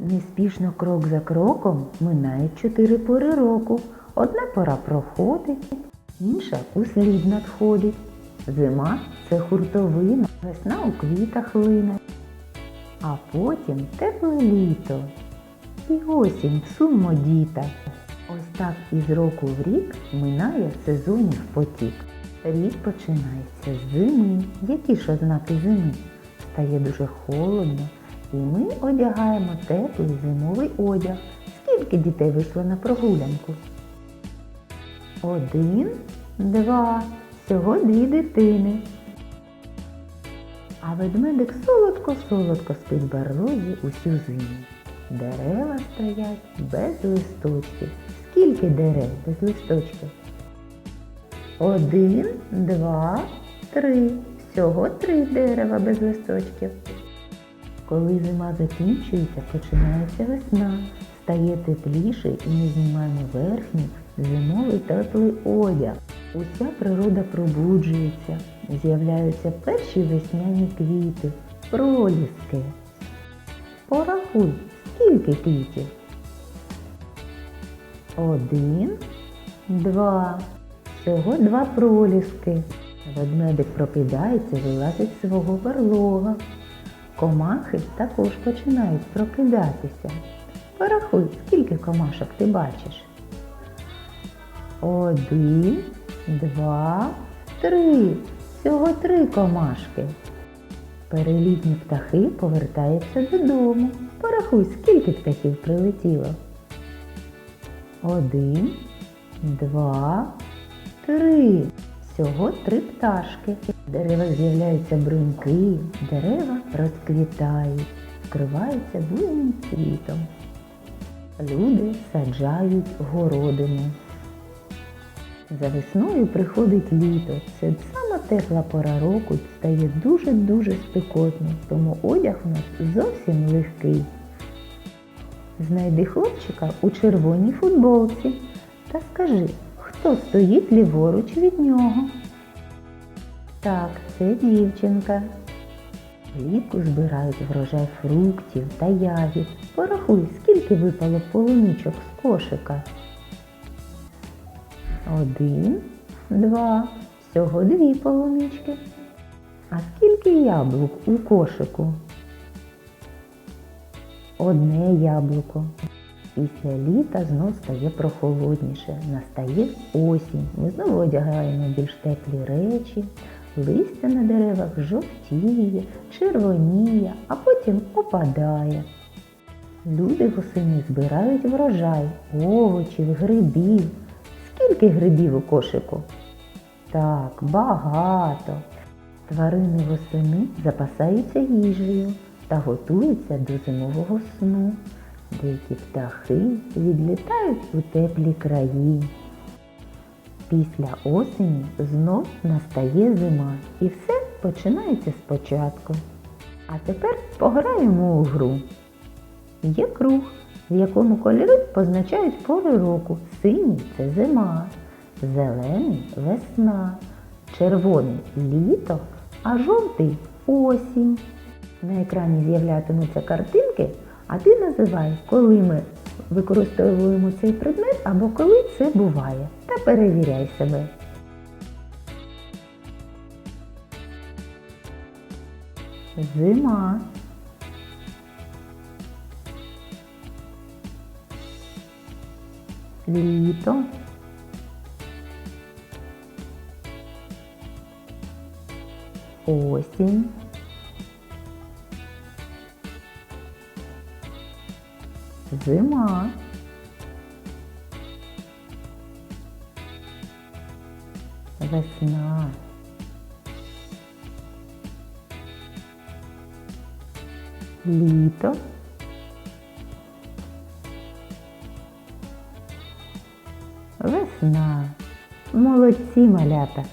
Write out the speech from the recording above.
Неспішно крок за кроком минають чотири пори року. Одна пора проходить, інша услід надходить. Зима це хуртовина, весна у квітах лине, а потім тепле літо. І осінь суммо діта. Ось так із року в рік минає сезонів потік. Рік починається з зими. Які ж ознаки зими? Стає дуже холодно, і ми одягаємо теплий зимовий одяг. Скільки дітей вийшло на прогулянку? Один, два, всього дві дитини. А ведмедик солодко-солодко спить барлозі усю зиму. Дерева стоять без листочків. Скільки дерев без листочків? Один, два, три. Всього три дерева без листочків. Коли зима закінчується, починається весна. Стає тепліше і ми знімаємо верхній зимовий теплий одяг. Уся природа пробуджується, з'являються перші весняні квіти, проліски. Порахуй, скільки квітів? Один, два. Всього два проліски. Ведмедик прокидається, вилазить з свого барлога. Комахи також починають прокидатися. Порахуй, скільки комашок ти бачиш. Один, два, три. Всього три комашки. Перелітні птахи повертаються додому. Порахуй, скільки птахів прилетіло. Один, два, три. Всього три пташки. В деревах з'являються бруньки, дерева розквітають, вкриваються буйним цвітом. Люди саджають городину. За весною приходить літо. Це сама тепла пора року стає дуже-дуже спекотно, тому одяг у нас зовсім легкий. Знайди хлопчика у червоній футболці та скажи, хто стоїть ліворуч від нього. Так, це дівчинка. Влітку збирають врожай фруктів та ягід. Порахуй, скільки випало полуничок з кошика. Один, два, всього дві полунички. А скільки яблук у кошику? Одне яблуко. Після літа знов стає прохолодніше. Настає осінь. Ми знову одягаємо більш теплі речі, листя на деревах жовтіє, червоніє, а потім опадає. Люди восени збирають врожай, овочів, грибів. Скільки грибів у кошику? Так, багато. Тварини восени запасаються їжею та готуються до зимового сну. Деякі птахи відлітають у теплі краї. Після осені знов настає зима і все починається спочатку. А тепер пограємо у гру. Є круг, в якому кольори позначають пори року. Синій це зима, зелений весна, червоний літо, а жовтий осінь. На екрані з'являтимуться картинки, а ти називай, коли ми використовуємо цей предмет або коли це буває. Та перевіряй себе. Зима. Літо. Осінь. Зима. Весна. Літо. Весна. Молодці малята.